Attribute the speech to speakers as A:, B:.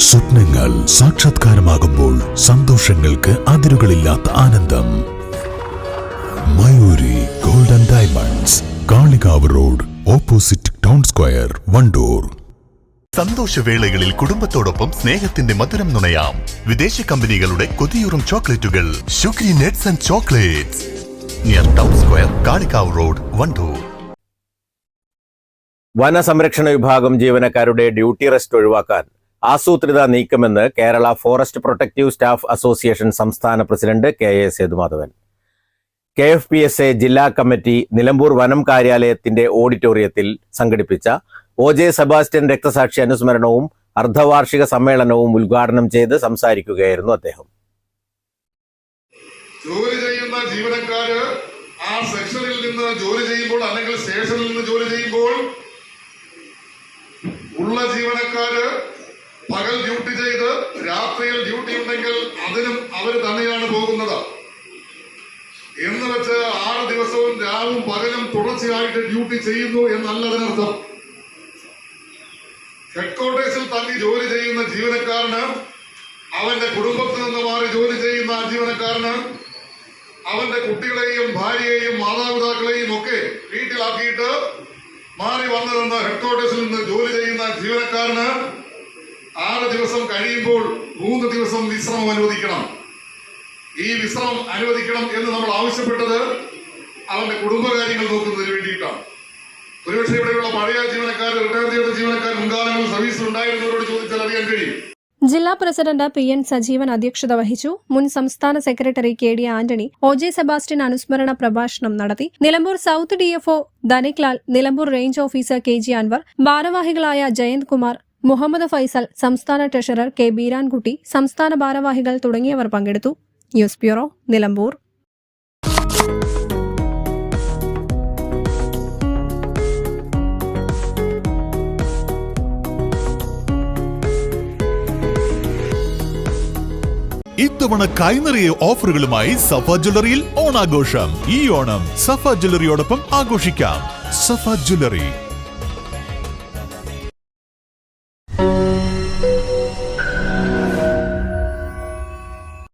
A: സ്വപ്നങ്ങൾ സാക്ഷാത്കാരമാകുമ്പോൾ സന്തോഷങ്ങൾക്ക് അതിരുകളില്ലാത്ത ആനന്ദം. Mayuri golden diamonds Kalikavu road opposite town square Wandoor.
B: സന്തോഷവേളകളിൽ കുടുംബത്തോടൊപ്പം സ്നേഹത്തിന്റെ മധുരം നുണയാം. വിദേശ കമ്പനികളുടെ കൊതിയൂറും ചോക്ലേറ്റുകൾ. ഷുഗ്രി nuts and chocolates. Near town square Kalikavu road Wandoor.
C: വനസംരക്ഷണ വിഭാഗം ജീവനക്കാരുടെ ഡ്യൂട്ടി റെസ്റ്റ് ഒഴിവാക്കാൻ ആസൂത്രിത നീക്കമെന്ന് Kerala forest protective staff association സംസ്ഥാന president K A Sethumadhavan. K F P S A ജില്ലാ കമ്മിറ്റി നിലമ്പൂർ വനം കാര്യാലയത്തിന്റെ ഓഡിറ്റോറിയത്തിൽ സംഘടിപ്പിച്ച ഒ ജെ സെബാസ്റ്റ്യൻ രക്തസാക്ഷി അനുസ്മരണവും അർദ്ധവാർഷിക സമ്മേളനവും ഉദ്ഘാടനം ചെയ്ത് സംസാരിക്കുകയായിരുന്നു അദ്ദേഹം.
D: ജോലി ചെയ്യുന്ന ജീവനക്കാര് ആ സെക്ഷനിൽ നിന്ന് ജോലി ചെയ്യുമ്പോൾ അല്ലെങ്കിൽ സ്റ്റേഷനിൽ നിന്ന് ജോലി ചെയ്യുമ്പോൾ ഉള്ള ജീവനക്കാര് പകൽ ഡ്യൂട്ടി ചെയ്ത് രാത്രിയിൽ ഡ്യൂട്ടി ഉണ്ടെങ്കിൽ അതിനും അവർ തന്നെയാണ് പോകുന്നത്. എന്ന് വെച്ച് ആറ് ദിവസവും രാവും പകലും തുടർച്ചയായിട്ട് ഡ്യൂട്ടി ചെയ്യുന്നു എന്നല്ല അതിനർത്ഥം ഹെഡ്ക്വാർട്ടേഴ്സിൽ തങ്ങി ജോലി ചെയ്യുന്ന ജീവനക്കാരന് അവന്റെ കുടുംബത്തിൽ നിന്ന് മാറി ജോലി ചെയ്യുന്ന ജീവനക്കാരന് അവന്റെ കുട്ടികളെയും ഭാര്യയെയും മാതാപിതാക്കളെയും ഒക്കെ വീട്ടിലാക്കിയിട്ട് മാറി വന്നതെന്ന് ഹെഡ് ഹെഡ്ക്വാർട്ടേഴ്സിൽ നിന്ന് ജോലി ചെയ്യുന്ന ജീവനക്കാരന് ആറ് ദിവസം കഴിയുമ്പോൾ മൂന്ന് ദിവസം വിശ്രമം അനുവദിക്കണം. ഈ വിശ്രമം അനുവദിക്കണം എന്ന് നമ്മൾ ആവശ്യപ്പെട്ടത് അവന്റെ കുടുംബകാര്യങ്ങൾ നോക്കുന്നതിന് വേണ്ടിയിട്ടാണ്. ഒരുപക്ഷെ ഇവിടെയുള്ള പഴയ ജീവനക്കാർ റിട്ടയർ ചെയ്ത ജീവനക്കാർ മുൻകാലങ്ങളിൽ സർവീസിൽ ഉണ്ടായിരുന്നവരോട് ചോദിച്ചാൽ അറിയാൻ കഴിയും.
E: ജില്ലാ പ്രസിഡന്റ് പി എൻ സജീവൻ അധ്യക്ഷത വഹിച്ചു. മുൻ സംസ്ഥാന secretary K D Antony O J Sebastian അനുസ്മരണ പ്രഭാഷണം നടത്തി. Nilambur south DFO Dhanik Lal Nilambur range officer K G Anwar ഭാരവാഹികളായ ജയന്ത് കുമാർ മുഹമ്മദ് ഫൈസൽ സംസ്ഥാന ട്രഷറർ കെ ബീരാൻകുട്ടി സംസ്ഥാന ഭാരവാഹികൾ തുടങ്ങിയവർ പങ്കെടുത്തു. News bureau Nilambur.
B: ഇത്തവണ കൈനിറിയ ഓഫറുകളുമായി സഫ ജ്വല്ലറിയിൽ ഓണാഘോഷം. ഈ ഓണം സഫ ജ്വല്ലറിയോടൊപ്പം ആഘോഷിക്കാം. സഫ ജ്വല്ലറി.